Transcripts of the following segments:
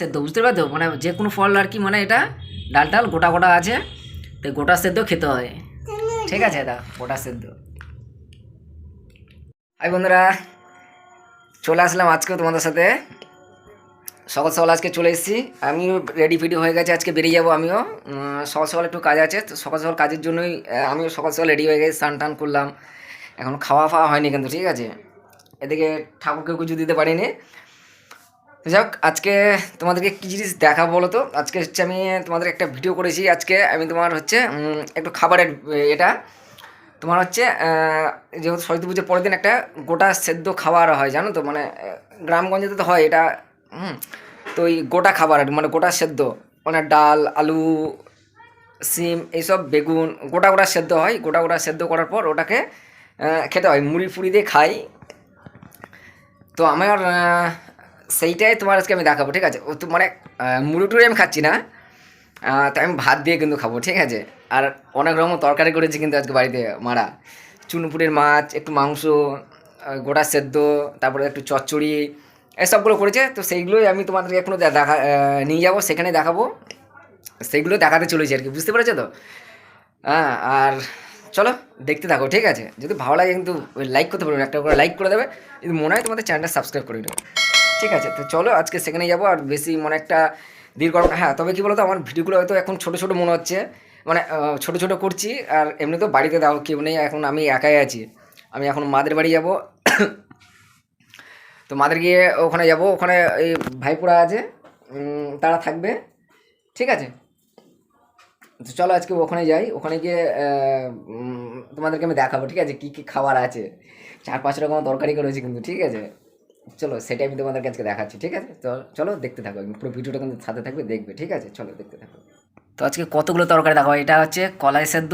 সেদ্ধ বুঝতে পারছ? মানে যে কোনো ফল আর কি মানে এটা ডাল টাল, গোটা গোটা আছে, তো গোটা সেদ্ধ খেতে হয়। ঠিক আছে এটা গোটা সেদ্ধ। হাই বন্ধুরা, চলে আসলাম আজকেও তোমাদের সাথে। সকাল সকাল আজকে চলে এসেছি। আমিও রেডি ফেডি হয়ে গেছে, আজকে বেরিয়ে যাব আমিও। সকাল সকাল একটু কাজ আছে, তো সকাল সকাল কাজের জন্যই আমিও সকাল সকাল রেডি হয়ে গেছি, স্নান টান করলাম। এখন খাওয়া ফাওয়া হয়নি কিন্তু, ঠিক আছে? এদিকে ঠাকুরকে কিছু দিতে পারিনি। যাই হোক আজকে তোমাদেরকে কী জিনিস দেখাবো বলো তো? আজকে হচ্ছে আমি তোমাদের একটা ভিডিও করেছি। আজকে আমি তোমার হচ্ছে একটু খাবারের এটা। তোমার হচ্ছে যেহেতু সরস্বতী পুজোর পরের দিন একটা গোটা সেদ্ধ খাবার হয়, জানো তো? মানে গ্রামগঞ্জে তো হয় এটা, হুম? তো ওই গোটা খাবার মানে গোটা সেদ্ধ। মানে ডাল, আলু, সিম, এইসব, বেগুন, গোটা গোটা সেদ্ধ হয়। গোটা গোটা সেদ্ধ করার পর ওটাকে খেতে হয়। মুড়ি ফুড়ি দিয়ে খাই। তো আমার সেইটাই তোমার আজকে আমি দেখাবো, ঠিক আছে? ও তো মানে মুড়ি আমি খাচ্ছি না। তো আমি ভাত দিয়ে কিন্তু খাব, ঠিক আছে? আর অনেক রকম তরকারি করেছি কিন্তু আজকে বাড়িতে মারা। চুনপুরের মাছ, একটু মাংস গোটা সেদ্ধ, তারপরে একটু চচ্চড়ি এসবগুলো করেছে। তো সেইগুলোই আমি তোমাদেরকে এখনও দেখা নিয়ে যাব সেখানে দেখাবো। সেইগুলো দেখাতে চলেছি আর কি, বুঝতে পেরেছ তো? হ্যাঁ আর চলো, দেখতে থাকো, ঠিক আছে? যদি ভালো লাগে কিন্তু লাইক করতে পারবে একটা করে লাইক করে দেবে। যদি মনে হয় তোমাদের চ্যানেলটা সাবস্ক্রাইব করে দেবে ঠিক আছে, তো চলো আজকে সেখানে যাব আর বেশি মানে একটা দীর্ঘ হ্যাঁ তবে কী বলতো, আমার ভিডিওগুলো হয়তো এখন ছোটো ছোটো মনে হচ্ছে। মানে ছোটো ছোটো করছি আর এমনি তো বাড়িতে দাও, কেউ নেই, এখন আমি একাই আছি। আমি এখন মাদের বাড়ি যাব। তো মাদের গিয়ে ওখানে যাব, ওখানে এই ভাইপুরা আছে তারা থাকবে। ঠিক আছে? তো চলো আজকে ওখানে যাই, ওখানে গিয়ে তোমাদেরকে আমি দেখাবো, ঠিক আছে? কী কী খাবার আছে? চার পাঁচ রকম তরকারি করেছি কিন্তু, ঠিক আছে? চলো সেটাই আমি তোমাদেরকে আজকে দেখাচ্ছি, ঠিক আছে? তো চলো দেখতে থাকো, পুরো ভিডিওটা কিন্তু সাথে থাকবে, দেখবে, ঠিক আছে? চলো দেখতে থাকো। তো আজকে কতগুলো তরকারি দেখাবো? এটা হচ্ছে কলাই সেদ্ধ,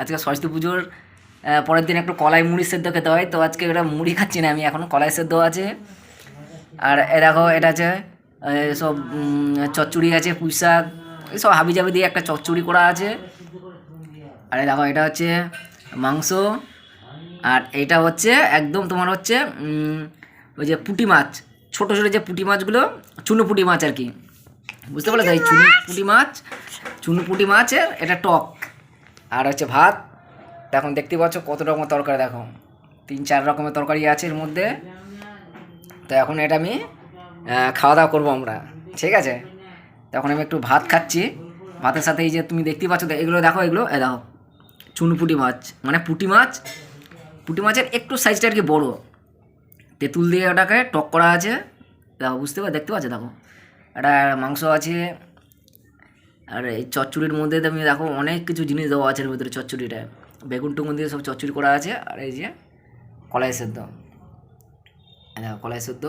আজকে সরস্বতী পুজোর পরের দিন একটু কলাই মুড়ি সেদ্ধ খেতে হয়, তো আজকে এটা মুড়ি খাচ্ছি না, আমি এখন কলাই সেদ্ধ আছে। আর এ দেখো, এটা আছে সব চচ্চড়ি আছে, পুঁই শাক সব হাবি জাবি দিয়ে একটা চচ্চড়ি করা আছে। আর দেখো, এটা হচ্ছে মাংস, আর এটা হচ্ছে একদম তোমার হচ্ছে ওই যে পুঁটি মাছ, ছোটো ছোটো যে পুঁটি মাছগুলো, চুনো পুঁটি মাছ আর কি। বুঝতে পারলে তো এই চুনো পুঁটি মাছ, চুনো পুঁটি মাছের এটা টক। আর হচ্ছে ভাত। এখন দেখতে পাচ্ছ কত রকমের তরকারি, দেখো। তিন, চার রকমের তরকারি আছে এর মধ্যে। তো এখন এটা আমি খাওয়া দাওয়া করব আমরা। ঠিক আছে? তখন আমি একটু ভাত খাচ্ছি। ভাতের সাথে এই যে তুমি দেখতে পাচ্ছ এগুলো দেখো, এগুলো এ দেখো। চুনপুটি মাছ মানে পুটি মাছ, পুঁটি মাছের একটু সাইজটা আর কি বড়ো। তেঁতুল দিয়ে ওটাকে টক করা আছে। দেখো, বুঝতে পার দেখতে পাচ্ছ? দেখো, একটা মাংস আছে। আর এই চচ্চড়ির মধ্যে তুমি দেখো, অনেক কিছু জিনিস দেওয়া আছে এর ভিতরে চচ্চড়িটা। বেগুন টুগুন দিয়ে সব চচ্চড়ি করা আছে। আর এই যে কলাই সেদ্ধ। দেখো, কলাই সেদ্ধ।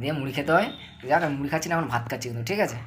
দিয়ে মুড়ি খেতে হয়। যাক, আমি মুড়ি খাচ্ছি না, এখন ভাত খাচ্ছি কিন্তু, ঠিক আছে?